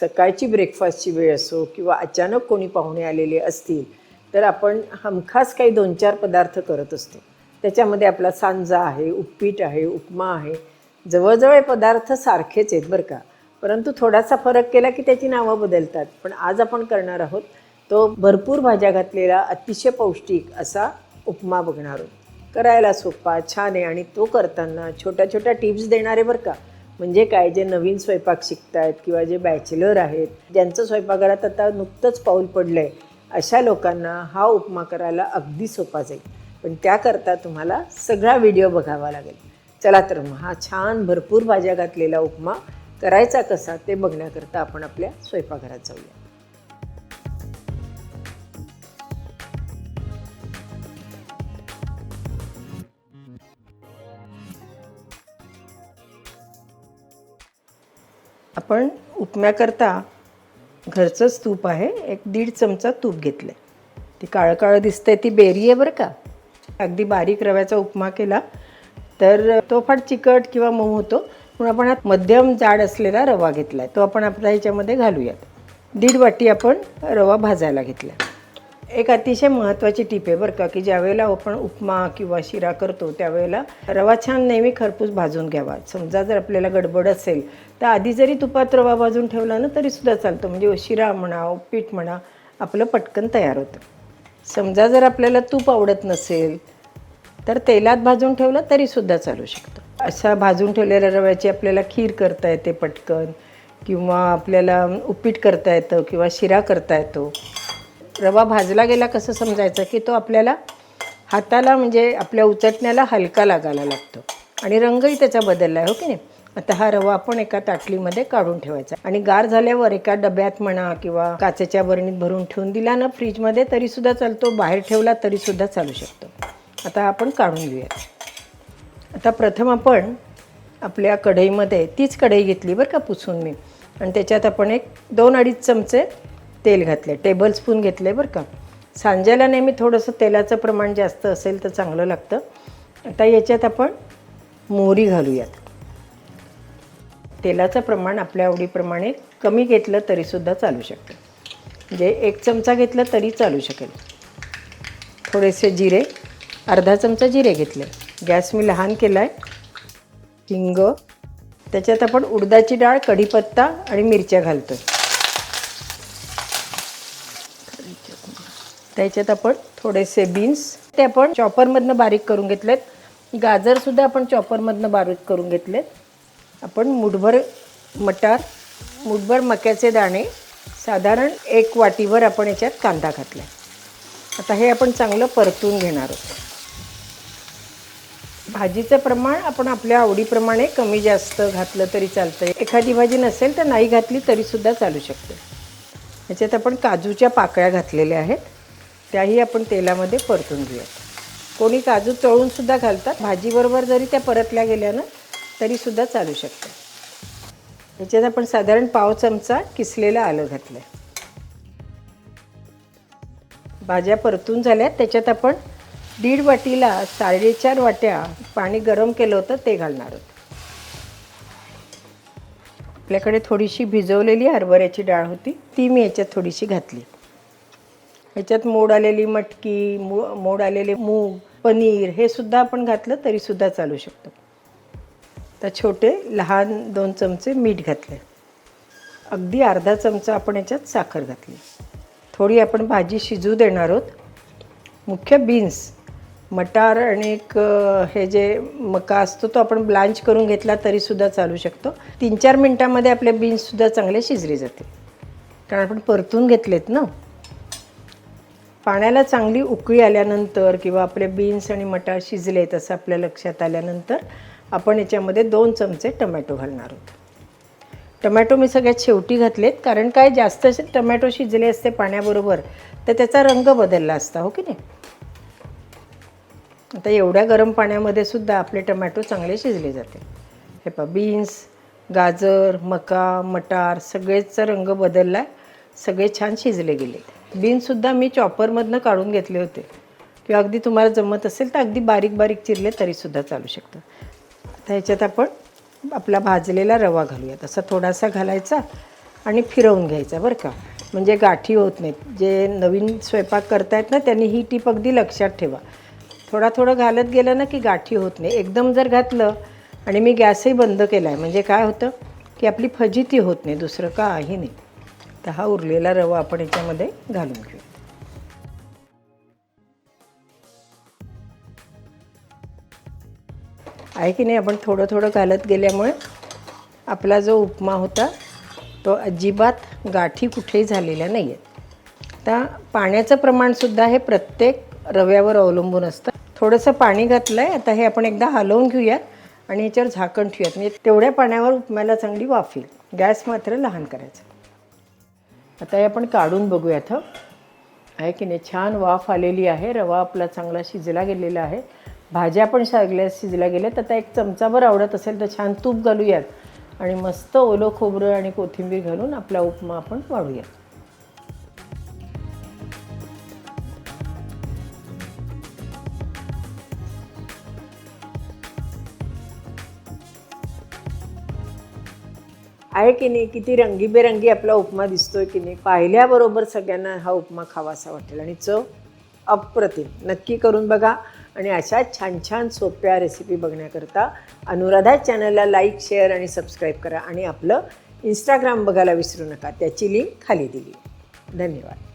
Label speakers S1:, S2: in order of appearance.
S1: सकाळची ब्रेकफास्टची वेळ असो किंवा अचानक कोणी पाहुणे आलेले असतील तर आपण हमखास काही दोन चार पदार्थ करत असतो. त्याच्यामध्ये आपला सांजा आहे उपपीट आहे उपमा आहे. जवळजवळ पदार्थ सारखेच आहेत बरं का. परंतु थोडासा फरक केला की त्याची नावं बदलतात. पण आज आपण करणार आहोत तो भरपूर भाज्या घातलेला अतिशय पौष्टिक असा उपमा बघणार आहोत. करायला सोपा छान आहे आणि तो करताना छोट्या छोट्या टिप्स देणारे बरं का. म्हणजे काय जे नवीन स्वयंपाक शिकतायत किंवा जे बॅचलर आहेत ज्यांचं स्वयंपाकघरात आता नुकतंच पाऊल पडलं आहे अशा लोकांना हा उपमा करायला अगदी सोपा जाईल. पण त्याकरता तुम्हाला सगळा व्हिडिओ बघावा लागेल. चला तर मग हा छान भरपूर भाज्या घातलेला उपमा करायचा कसा ते बघण्याकरता आपण आपल्या स्वयंपाकघरात जाऊया. आपण उपम्याकरता घरचंच तूप आहे एक दीड चमचा तूप घेतलं आहे ती काळं काळं दिसतंय ती बेरी आहे बरं का. अगदी बारीक रव्याचा उपमा केला तर तो फार चिकट किंवा मऊ होतो म्हणून आपण हा मध्यम जाड असलेला रवा घेतला आहे तो आपण आपल्या ह्याच्यामध्ये घालूयात. दीड वाटी आपण रवा भाजायला घेतला एक अतिशय महत्त्वाची टीप आहे बरं का की ज्यावेळेला आपण उपमा किंवा शिरा करतो त्यावेळेला रवा छान नेहमी खरपूस भाजून घ्यावा. समजा जर आपल्याला गडबड असेल तर आधी जरी तुपात रवा भाजून ठेवला ना तरीसुद्धा चालतं. म्हणजे शिरा म्हणा उपीट म्हणा आपलं पटकन तयार होतं. समजा जर आपल्याला तूप आवडत नसेल तर तेलात भाजून ठेवलं तरीसुद्धा चालू शकतं. अशा भाजून ठेवलेल्या रव्याची आपल्याला खीर करता येते पटकन किंवा आपल्याला उपीट करता येतं किंवा शिरा करता येतो. रवा भाजला गेला कसं समजायचं? की तो आपल्याला हाताला म्हणजे आपल्या उचटण्याला हलका लागायला लागतो. आणि रंगही त्याचा बदलला आहे हो की नाही? आता हा रवा आपण एका ताटलीमध्ये काढून ठेवायचा. आणि गार झाल्यावर एका डब्यात म्हणा किंवा काचेच्या बरणीत भरून ठेवून दिला ना फ्रीजमध्ये तरीसुद्धा चालतो. बाहेर ठेवला तरीसुद्धा चालू शकतो. आता आपण काढून घेऊया. आता प्रथम आपण आपल्या कढईमध्ये तीच कढई घेतली बरं का पुसून मी. आणि त्याच्यात आपण एक दोन अडीच चमचे तेल घातले टेबल स्पून घेतले बरं का. सांज्याला नेहमी थोडंसं तेलाचं प्रमाण जास्त असेल तर चांगलं लागतं. आता याच्यात आपण मोहरी घालूयात. तेलाचं प्रमाण आपल्या आवडीप्रमाणे कमी घेतलं तरीसुद्धा चालू शकतं. म्हणजे एक चमचा घेतलं तरी चालू शकेल. थोडेसे जिरे अर्धा चमचा जिरे घेतले. गॅस मी लहान केला आहे हिंग. त्याच्यात आपण उडदाची डाळ कढीपत्ता आणि मिरच्या घालतो त्याच्यात आपण थोडेसे बीन्स ते आपण चॉपरमधनं बारीक करून घेतलेत. गाजरसुद्धा आपण चॉपरमधनं बारीक करून घेतलेत. आपण मुठभर मटार मुठभर मक्याचे दाणे साधारण एक वाटीवर आपण याच्यात कांदा घातला आता हे आपण चांगलं परतून घेणार आहोत. भाजीचं प्रमाण आपण आपल्या आवडीप्रमाणे कमी जास्त घातलं तरी चालतं एखादी भाजी नसेल तर नाही घातली तरीसुद्धा चालू शकते. ह्याच्यात आपण काजूच्या पाकळ्या घातलेल्या आहेत. त्याही आपण तेलामध्ये परतून घेऊयात. कोणी काजू तळूनसुद्धा घालतात भाजीबरोबर जरी त्या परतल्या गेल्या ना तरीसुद्धा चालू शकतं याच्यात आपण साधारण पाव चमचा किसलेलं आलं घातलं आहे भाज्या परतून झाल्यात त्याच्यात आपण दीड वाटीला साडेचार वाट्या पाणी गरम केलं होतं ते घालणार आहोत. आपल्याकडे थोडीशी भिजवलेली हरभऱ्याची डाळ होती ती मी याच्यात थोडीशी घातली. ह्याच्यात मोड आलेली मटकी मो मोड आलेले मूग पनीर हे सुद्धा आपण घातलं तरीसुद्धा चालू शकतो. तर छोटे लहान दोन चमचे मीठ घातले अगदी अर्धा चमचा आपण याच्यात साखर घातली. थोडी आपण भाजी शिजू देणार आहोत. मुख्य बीन्स मटार आणि एक हे जे मका असतो तो आपण ब्लांच करून घेतला तरीसुद्धा चालू शकतो. तीन चार मिनटामध्ये आपले बीन्ससुद्धा चांगले शिजले जातील. कारण आपण परतून घेतलेत ना? पाण्याला चांगली उकळी आल्यानंतर किंवा आपले बीन्स आणि मटार शिजलेत असं आपल्या लक्षात आल्यानंतर आपण याच्यामध्ये दोन चमचे टमॅटो घालणार आहोत. टमॅटो मी सगळ्यात शेवटी घातलेत कारण काय जास्त टमॅटो शिजले असते पाण्याबरोबर तर त्याचा रंग बदलला असता हो की नाही? आता एवढ्या गरम पाण्यामध्ये सुद्धा आपले टमॅटो चांगले शिजले जाते. हे पहा बीन्स गाजर मका मटार सगळेचा रंग बदलला आहे सगळे छान शिजले गेले बीन्ससुद्धा मी चॉपरमधनं काढून घेतले होते. किंवा अगदी तुम्हाला जमत असेल तर अगदी बारीक बारीक चिरले तरीसुद्धा चालू शकतं. आता ह्याच्यात आपण आपला भाजलेला रवा घालूयात. असा थोडासा घालायचा आणि फिरवून घ्यायचा बरं का. म्हणजे गाठी होत नाहीत. जे नवीन स्वयंपाक करतायत ना त्यांनी ही टीप अगदी लक्षात ठेवा. थोडा थोडं घालत गेलं ना की गाठी होत नाही. एकदम जर घातलं आणि मी गॅसही बंद केला आहे म्हणजे काय होतं की आपली फजिती होत नाही. दुसरं काही नाही. तर हा उरलेला रवा आपण याच्यामध्ये घालून घेऊ. आहे की नाही आपण थोडं थोडं घालत गेल्यामुळे आपला जो उपमा होता तो अजिबात गाठी कुठेही झालेल्या नाही आहेत आता पाण्याचं प्रमाणसुद्धा हे प्रत्येक रव्यावर अवलंबून असतं. थोडंसं पाणी घातलं आहे आता हे आपण एकदा हलवून घेऊयात आणि याच्यावर झाकण ठेवूयात. म्हणजे तेवढ्या पाण्यावर उपम्याला चांगली वाफील. गॅस मात्र लहान करायचा. आता हे आपण काढून बघूयात हं. आहे की नाही? छान वाफ आलेली आहे. रवा आपला चांगला शिजला गेलेला आहे. भाज्या पण सगळ्या शिजल्या गेल्यात आता एक चमचाभर आवडत असेल तर छान तूप घालूयात. आणि मस्त ओलं खोबरं आणि कोथिंबीर घालून आपला उपमा आपण वाढूयात. आहे की नाही किती रंगीबेरंगी आपला उपमा दिसतोय की नाही पाहिल्याबरोबर सगळ्यांना हा उपमा खावासा वाटेल. आणि चव अप्रतिम. नक्की करून बघा आणि अशा छान छान सोप्या रेसिपी बघण्याकरता अनुराधा चॅनलला लाईक शेअर आणि सबस्क्राईब करा. आणि आपलं इंस्टाग्राम बघायला विसरू नका. त्याची लिंक खाली दिली. धन्यवाद.